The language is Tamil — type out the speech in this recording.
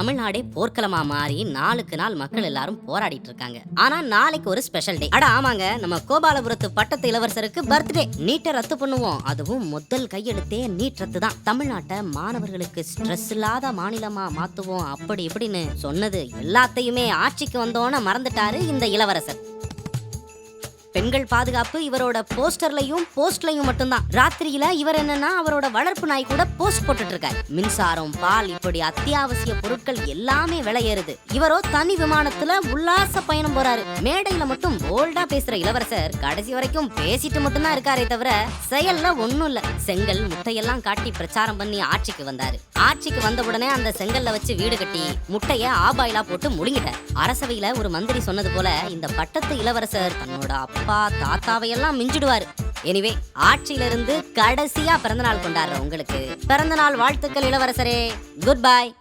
தமிழ்நாடே போர்க்களமா மாறி நாளுக்கு நாள் மக்கள் எல்லாரும் போராடிட்டு இருக்காங்க. ஆனா நாளைக்கு ஒரு ஸ்பெஷல் டே அட ஆமாங்க. நம்ம கோபாலபுரத்து பட்டத்து இளவரசருக்கு பர்த்டே நீட்டை ரத்து பண்ணுவோம். அதுவும் முதல் கையெழுத்தே நீட் ரத்து தான். தமிழ்நாட்டை மாணவர்களுக்கு ஸ்ட்ரெஸ் இல்லாத மாநிலமா மாத்துவோம். அப்படி இப்படின்னு சொன்னது எல்லாத்தையுமே ஆட்சிக்கு வந்தோன்னு மறந்துட்டாரு இந்த இளவரசர். பெண்கள் பாதுகாப்பு இவரோட போஸ்டர்லயும் போஸ்ட்லயும் மட்டும்தான். ராத்திரியில இவர் என்னன்னா அவரோட வளர்ப்பு நாய் கூட போஸ்ட் போட்டுட்டு இருக்காரு மின்சாரம் பால் இப்படி அத்தியாவசிய பொருட்கள் எல்லாமே விலையேறுது. இவரோ தனி விமானத்துல உல்லாச பயணம் போறாரு. மேடையில மட்டும் போல்டா பேசுற இளவரசர் கடைசி வரைக்கும் பேசிட்டு மட்டும்தான் இருக்காரே தவிர செயல்ல ஒண்ணும் இல்ல. செங்கல் முட்டையெல்லாம் காட்டி பிரச்சாரம் பண்ணி ஆட்சிக்கு வந்தாரு. ஆட்சிக்கு வந்த உடனே அந்த செங்கல்ல வச்சு வீடு கட்டி முட்டைய ஆபாயிலா போட்டு முழுங்கிட்டார். அரசவையில ஒரு மந்திரி சொன்னது போல இந்த பட்டத்து இளவரசர் தன்னோட அப்பா தாத்தாவையெல்லாம் மிஞ்சிடுவாரு. எனிவே ஆட்சியில இருந்து கடைசியா பிறந்தநாள் கொண்டாடுற உங்களுக்கு பிறந்தநாள் வாழ்த்துக்கள் இளவரசரே. Good bye